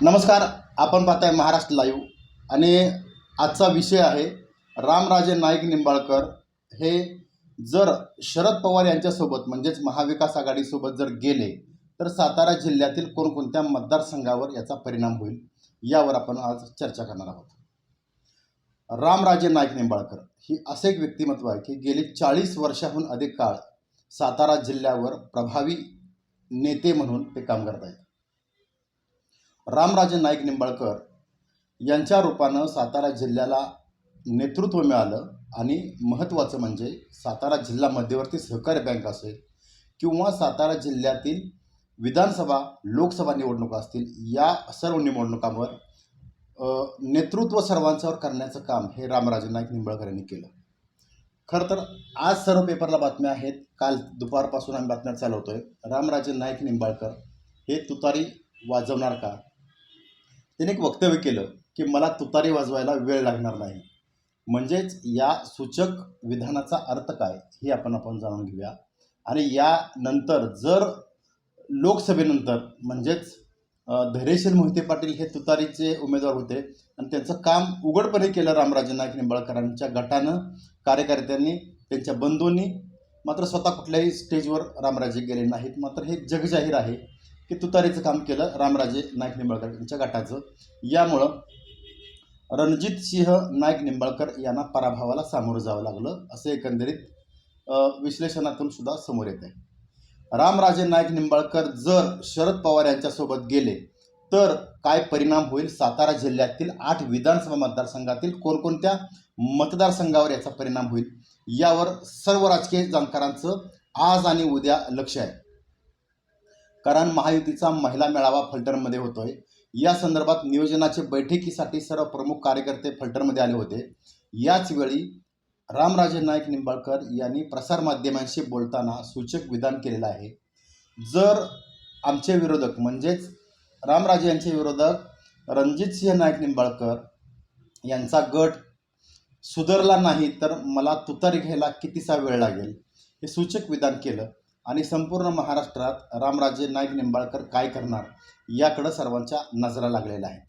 नमस्कार आपण पाहताय महाराष्ट्र लाईव्ह आणि आजचा विषय आहे रामराजे नाईक निंबाळकर हे जर शरद पवार यांच्यासोबत म्हणजेच महाविकास आघाडीसोबत जर गेले तर सातारा जिल्ह्यातील कोणकोणत्या मतदारसंघावर याचा परिणाम होईल यावर आपण आज चर्चा करणार आहोत. रामराजे नाईक निंबाळकर ही असे एक व्यक्तिमत्व आहे की गेली चाळीस वर्षाहून अधिक काळ सातारा जिल्ह्यावर प्रभावी नेते म्हणून ते काम करत आहेत रामराजे नाईक निंबाळकर यांच्या रूपानं सातारा जिल्ह्याला नेतृत्व मिळालं आणि महत्त्वाचं म्हणजे सातारा जिल्हा मध्यवर्ती सहकारी बँक असेल किंवा सातारा जिल्ह्यातील विधानसभा लोकसभा निवडणुका असतील या सर्व निवडणुकांवर नेतृत्व सर्वांच्यावर करण्याचं काम हे रामराजे नाईक निंबाळकर यांनी केलं. खरं तर आज सर्व पेपरला बातम्या आहेत. काल दुपारपासून आम्ही बातम्या चालवतो आहे रामराजे नाईक निंबाळकर हे तुतारी वाजवणार का? त्याने एक वक्तव्य केलं की मला तुतारी वाजवायला वेळ लागणार नाही. म्हणजेच या सूचक विधानाचा अर्थ काय हे आपण आपण जाणून घेऊया. आणि यानंतर जर लोकसभेनंतर म्हणजेच धैर्यशील मोहिते पाटील हे तुतारीचे उमेदवार होते आणि त्यांचं काम उघडपणे केलं रामराजे नाईक निंबाळकरांच्या गटानं कार्यकर्त्यांनी त्यांच्या बंधूंनी मात्र स्वतः कुठल्याही स्टेजवर रामराजे गेले नाहीत. मात्र हे जगजाहीर आहे. की तुतारीचं काम केलं रामराजे नाईक निंबाळकर यांच्या गटाचं. यामुळं रणजित सिंह नाईक निंबाळकर यांना पराभवाला सामोरं जावं लागलं असं एकंदरीत विश्लेषणातून सुद्धा समोर येत आहे रामराजे नाईक निंबाळकर जर शरद पवार यांच्यासोबत गेले तर काय परिणाम होईल? सातारा जिल्ह्यातील आठ विधानसभा मतदारसंघातील कोणकोणत्या मतदारसंघावर याचा परिणाम होईल? यावर सर्व राजकीय जाणकारांचं आज आणि उद्या लक्ष आहे. कारण महायुतीचा महिला मेळावा फलटणमध्ये होतोय. या संदर्भात नियोजनाचे बैठकीसाठी सर्व प्रमुख कार्यकर्ते फलटणमध्ये आले होते. याच वेळी रामराजे नाईक निंबाळकर यांनी प्रसारमाध्यमांशी बोलताना सूचक विधान केलेलं आहे. जर आमचे विरोधक म्हणजेच रामराजे यांचे विरोधक रणजितसिंह नाईक निंबाळकर यांचा गट सुधारला नाही तर मला तुतारी घ्यायला कितीसा वेळ लागेल? हे सूचक विधान केलं. आणि संपूर्ण महाराष्ट्रात रामराजे नाईक निंबाळकर काय करणार याकडं सर्वांच्या नजरा लागलेल्या आहेत.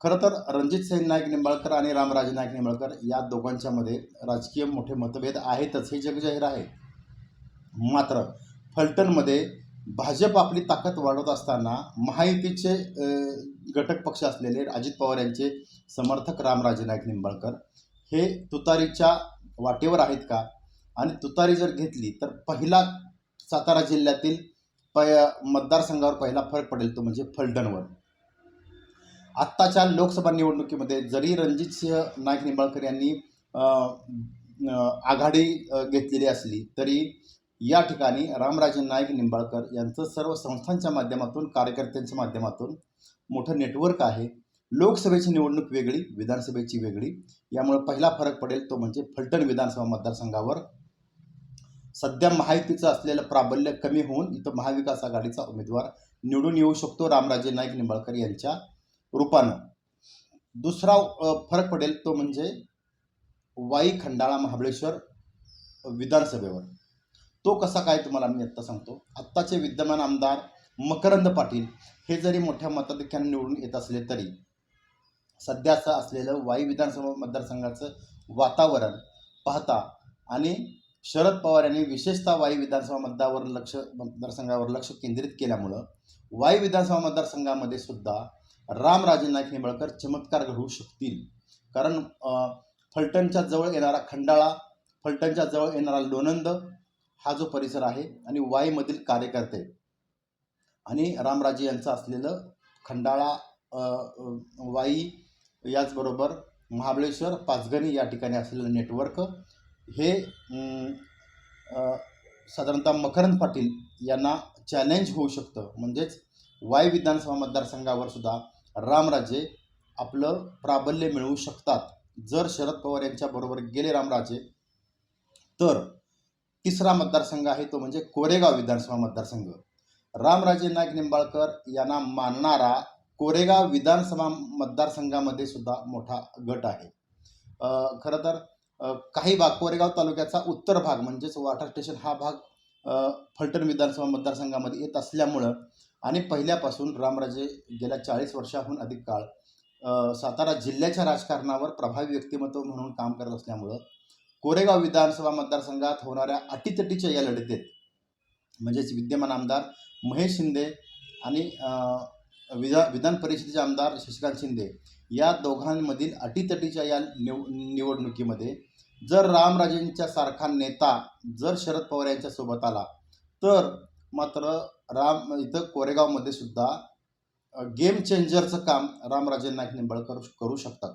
खरं तर रणजित सिंह नाईक निंबाळकर आणि रामराजे नाईक निंबाळकर या दोघांच्यामध्ये राजकीय मोठे मतभेद आहेतच हे जगजाहीर आहे. मात्र फलटणमध्ये भाजप आपली ताकद वाढवत असताना महायुतीचे घटक पक्ष असलेले अजित पवार यांचे समर्थक रामराजे नाईक निंबाळकर हे तुतारीच्या वाटेवर आहेत का? आणि तुतारी जर घेतली तर पहिला सातारा जिल्ह्यातील पय मतदारसंघावर पहिला फरक पडेल तो म्हणजे फलटणवर. आत्ताच्या लोकसभा निवडणुकीमध्ये जरी रणजितसिंह नाईक निंबाळकर यांनी आघाडी घेतलेली असली तरी या ठिकाणी रामराजे नाईक निंबाळकर यांचं सर्व संस्थांच्या माध्यमातून कार्यकर्त्यांच्या माध्यमातून मोठं नेटवर्क आहे. लोकसभेची निवडणूक वेगळी विधानसभेची वेगळी. यामुळे पहिला फरक पडेल तो म्हणजे फलटण विधानसभा मतदारसंघावर. सध्या महायुतीचं असलेलं प्राबल्य कमी होऊन इथं महाविकास आघाडीचा उमेदवार निवडून येऊ शकतो. रामराजे नाईक निंबाळकर यांच्या रूपानं. दुसरा फरक पडेल तो म्हणजे वाई खंडाळा महाबळेश्वर विधानसभेवर. तो कसा काय तुम्हाला मी आत्ता सांगतो. आत्ताचे विद्यमान आमदार मकरंद पाटील हे जरी मोठ्या मताधिक्याने निवडून येत असले तरी सध्याचं असलेलं वाई विधानसभा मतदारसंघाचं वातावरण पाहता आणि शरद पवार यांनी विशेषतः वाई विधानसभा मतदारावर लक्ष मतदारसंघावर लक्ष केंद्रित केल्यामुळं वाई विधानसभा मतदारसंघामध्ये सुद्धा रामराजे नाईक निंबाळकर चमत्कार घडवू शकतील. कारण फलटणच्या जवळ येणारा खंडाळा फलटणच्या जवळ येणारा लोणंद हा जो परिसर आहे आणि वाईमधील कार्यकर्ते आणि रामराजे यांचं असलेलं खंडाळा वाई याचबरोबर महाबळेश्वर पाचगणी या ठिकाणी असलेलं नेटवर्क हे साधारणतः मकरंद पाटील यांना चॅलेंज होऊ शकतं. म्हणजेच वाय विधानसभा मतदारसंघावर सुद्धा रामराजे आपलं प्राबल्य मिळवू शकतात. जर शरद पवार यांच्याबरोबर गेले रामराजे तर तिसरा मतदारसंघ आहे तो म्हणजे कोरेगाव विधानसभा मतदारसंघ. रामराजे नाईक निंबाळकर यांना मानणारा कोरेगाव विधानसभा मतदारसंघामध्ये सुद्धा मोठा गट आहे. खरं तर काही भाग कोरेगाव तालुक्याचा उत्तर भाग म्हणजेच वाटर स्टेशन हा भाग फलटण विधानसभा मतदारसंघामध्ये येत असल्यामुळं आणि पहिल्यापासून रामराजे गेल्या चाळीस वर्षाहून अधिक काळ सातारा जिल्ह्याच्या राजकारणावर प्रभावी व्यक्तिमत्व म्हणून काम करत असल्यामुळं कोरेगाव विधानसभा मतदारसंघात होणाऱ्या अटीतटीच्या या लढतीत म्हणजेच विद्यमान आमदार महेश शिंदे आणि विधा विधान परिषदेचे आमदार शशिकांत शिंदे या दोघांमधील अटीतटीच्या या निव निवडणुकीमध्ये जर रामराजेंच्या सारखा नेता जर शरद पवार यांच्या सोबत आला तर मात्र राम इथं कोरेगावमध्ये सुद्धा गेम चेंजरचं काम रामराजे नाईक निंबाळकर करू शकतात.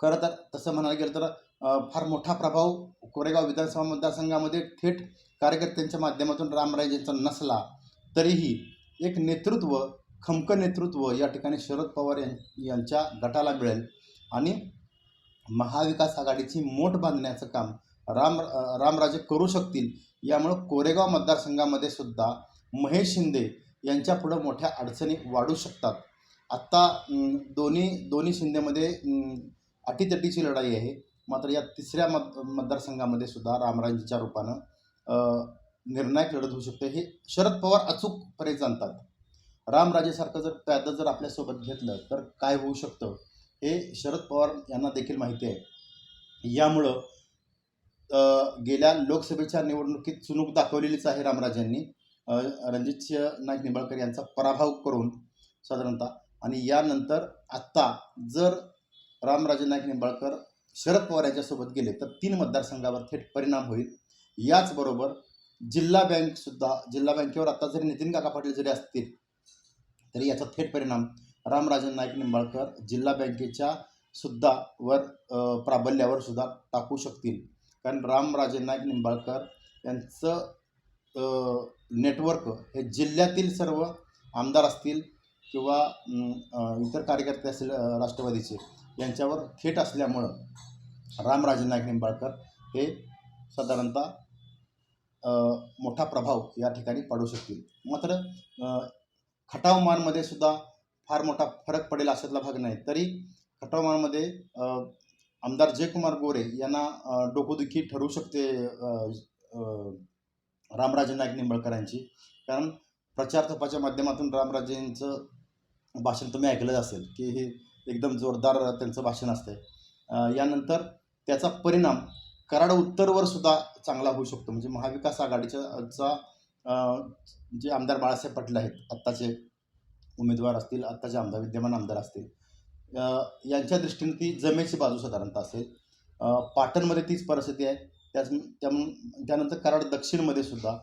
खरं तर तसं म्हणायला गेलं तर फार मोठा प्रभाव कोरेगाव विधानसभा मतदारसंघामध्ये थेट कार्यकर्त्यांच्या माध्यमातून रामराजेंचा नसला तरीही एक नेतृत्व खमक नेतृत्व या ठिकाणी शरद पवार यां यांच्या गटाला मिळेल. आणि महाविकास आघाडीची मोठ बांधण्याचं काम राम रामराजे करू शकतील यामुळं कोरेगाव मतदारसंघामध्ये सुद्धा महेश शिंदे यांच्या पुढं मोठ्या अडचणी वाढू शकतात. आत्ता दोन्ही दोन्ही शिंदेमध्ये अटीतटीची लढाई आहे. मात्र या तिसऱ्या मत मतदारसंघामध्ये सुद्धा रामराजेंच्या रूपानं निर्णायक लढत होऊ शकते. हे शरद पवार अचूकपणे जाणतात. रामराजेसारखं जर प्यादं जर आपल्यासोबत घेतलं तर काय होऊ शकतं? हे शरद पवार यांना देखील माहिती आहे. यामुळं गेल्या लोकसभेच्या निवडणुकीत चुणूक दाखवलेलीच आहे रामराजांनी रणजित रणजितसिंह नाईक निंबाळकर यांचा पराभव करून साधारणतः. आणि यानंतर आत्ता जर रामराजे नाईक निंबाळकर शरद पवार यांच्यासोबत गेले तर तीन मतदारसंघावर थेट परिणाम होईल. याचबरोबर जिल्हा बँकसुद्धा जिल्हा बँकेवर आत्ता जरी नितीन काका पाटील जरी असतील तरी याचा थेट परिणाम रामराजन नाईक निंबाळकर जिल्हा बँकेच्या सुद्धा वर प्राबल्यावर सुद्धा टाकू शकतील. कारण रामराजे नाईक निंबाळकर यांचं नेटवर्क हे जिल्ह्यातील सर्व आमदार असतील किंवा इतर कार्यकर्ते असतील राष्ट्रवादीचे यांच्यावर थेट असल्यामुळं रामराजे नाईक निंबाळकर हे साधारणतः मोठा प्रभाव या ठिकाणी पाडू शकतील. मात्र खटावमानमध्ये सुद्धा फार मोठा फरक पडेल अशातला भाग नाही. तरी खटावमानमध्ये आमदार जयकुमार गोरे यांना डोकोदुखी ठरू शकते रामराजे नाईक निंबळकरांची. कारण प्रचार तपाच्या माध्यमातून रामराजेंचं भाषण तुम्ही ऐकलंच असेल की हे एकदम जोरदार त्यांचं भाषण असतं आहे यानंतर त्याचा परिणाम कराड उत्तरवर सुद्धा चांगला होऊ शकतो. म्हणजे महाविकास आघाडीच्या चा जे आमदार बाळासाहेब पाटील आहेत आत्ताचे उमेदवार असतील आत्ताचे आमदार विद्यमान आमदार असतील यांच्या दृष्टीने ती जमेची बाजू साधारणतः असेल. पाटणमध्ये तीच परिस्थिती आहे. त्याच त्या- त्यानंतर कराड दक्षिणमध्ये सुद्धा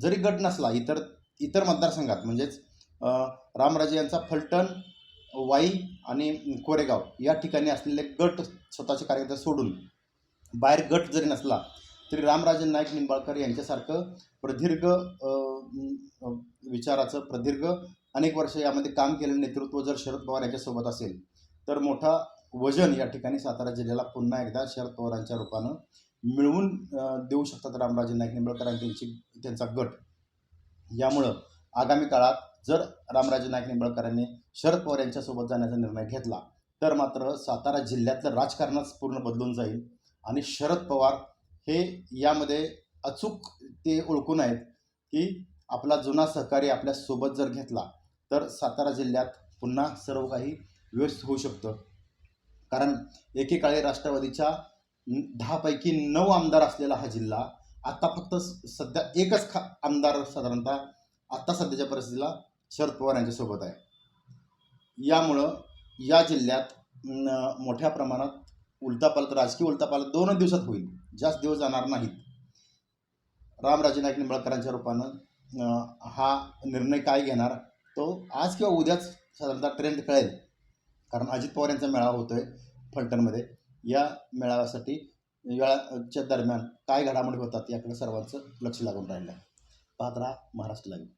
जरी गट नसला इतर इतर मतदारसंघात म्हणजेच रामराजे यांचा फलटण वाई आणि कोरेगाव या ठिकाणी असलेले गट स्वतःचे कार्यकर्ते सोडून बाहेर गट जरी नसला तरी रामराजे नाईक निंबाळकर यांच्यासारखं प्रदीर्घ विचाराचं प्रदीर्घ अनेक वर्ष यामध्ये काम केलेलं नेतृत्व जर शरद पवार यांच्यासोबत असेल तर मोठा वजन या ठिकाणी सातारा जिल्ह्याला पुन्हा एकदा शरद पवारांच्या रूपानं मिळवून देऊ शकतात रामराजे नाईक निंबाळकर आणि त्यांची त्यांचा गट. यामुळं आगामी काळात जर रामराजे नाईक निंबाळकरांनी शरद पवार यांच्यासोबत जाण्याचा निर्णय घेतला तर मात्र सातारा जिल्ह्यातलं राजकारणच पूर्ण बदलून जाईल आणि शरद पवार हे यामध्ये अचूक ते ओळखून आहेत की आपला जुना सहकारी आपल्यासोबत जर घेतला तर सातारा जिल्ह्यात पुन्हा सर्व काही व्यवस्थित होऊ शकतं. कारण एकेकाळी राष्ट्रवादीच्या दहापैकी नऊ आमदार असलेला हा जिल्हा आत्ता फक्त सध्या एकच खा आमदार साधारणतः आत्ता सध्याच्या परिस्थितीला शरद पवार यांच्यासोबत आहे. यामुळं या जिल्ह्यात मोठ्या प्रमाणात उलतापालत राजकीय उलतापालत दोनच दिवसात होईल. जास्त दिवस जाणार नाहीत. रामराजे नाईक निंबाळकरांच्या रूपानं हा निर्णय काय घेणार? तो आज किंवा उद्याच साधारणतः ट्रेंड कळेल. कारण अजित पवार यांचा मेळावा होतो आहे फलटणमध्ये. या मेळाव्यासाठी वेळाच्या दरम्यान काय घडामोडी होतात याकडे सर्वांचं लक्ष लागून राहिलं आहे पाहत राहा महाराष्ट्र लाईव्ह